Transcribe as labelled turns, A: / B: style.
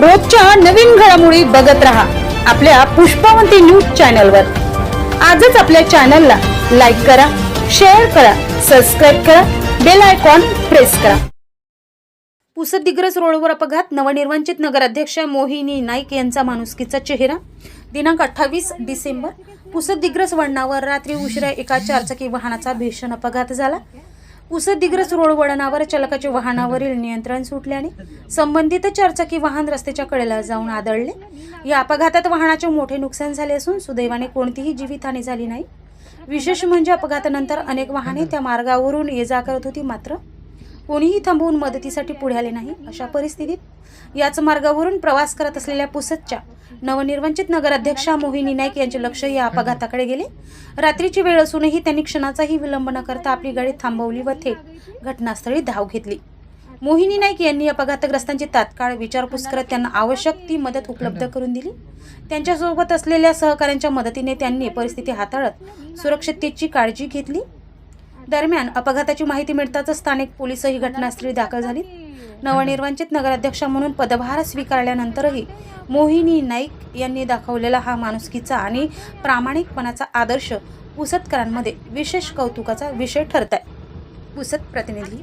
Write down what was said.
A: रोजच्या नवीन घडामोडी बघत रहा आपल्या पुष्पावंती न्यूज चॅनलवर. आजच आपल्या चॅनलला लाईक करा शेअर करा सबस्क्राईब करा बेल आयकॉन प्रेस करा. पुसद दिग्रस रोडवर अपघात नवनिर्वाचित नगराध्यक्ष मोहिनी नाईक यांचा माणुसकीचा चेहरा. दिनांक अठ्ठावीस डिसेंबर पुसद दिग्रस वळणावर रात्री उशिरा एका चारचाकी वाहनाचा भीषण अपघात झाला. पुसद रोड वळणावर चालकाच्या वाहनावरील नियंत्रण सुटल्याने संबंधित चारचाकी वाहन रस्त्याच्या कडेला जाऊन आदळले. या अपघातात वाहनाचे मोठे नुकसान झाले असून सुदैवाने कोणतीही जीवितहानी झाली नाही. विशेष म्हणजे अपघातानंतर अनेक वाहने त्या मार्गावरून ये जा करत होती मात्र कोणीही थांबवून मदतीसाठी पुढे आले नाही अशा परिस्थितीत याच मार्गावरून प्रवास करत असलेल्या पुसदच्या नवनिर्वंचित नगराध्यक्षा मोहिनी नाईक यांचे लक्ष या अपघाताकडे गेले. रात्रीची वेळ असूनही त्यांनी क्षणाचाही विलंब न करता आपली गाडी थांबवली व थेट घटनास्थळी धाव घेतली. मोहिनी नाईक यांनी अपघातग्रस्तांची तात्काळ विचारपूस करत त्यांना आवश्यक ती मदत उपलब्ध करून दिली. त्यांच्यासोबत असलेल्या सहकाऱ्यांच्या मदतीने त्यांनी परिस्थिती हाताळत सुरक्षिततेची काळजी घेतली. दरम्यान अपघाताची माहिती मिळताच स्थानिक पोलीसही घटनास्थळी दाखल झाली नवनिर्वाचित नगराध्यक्षा म्हणून पदभार स्वीकारल्यानंतरही मोहिनी नाईक यांनी दाखवलेला हा माणुसकीचा आणि प्रामाणिकपणाचा आदर्श पुसतकरांमध्ये विशेष कौतुकाचा विषय ठरत आहे पुसत प्रतिनिधी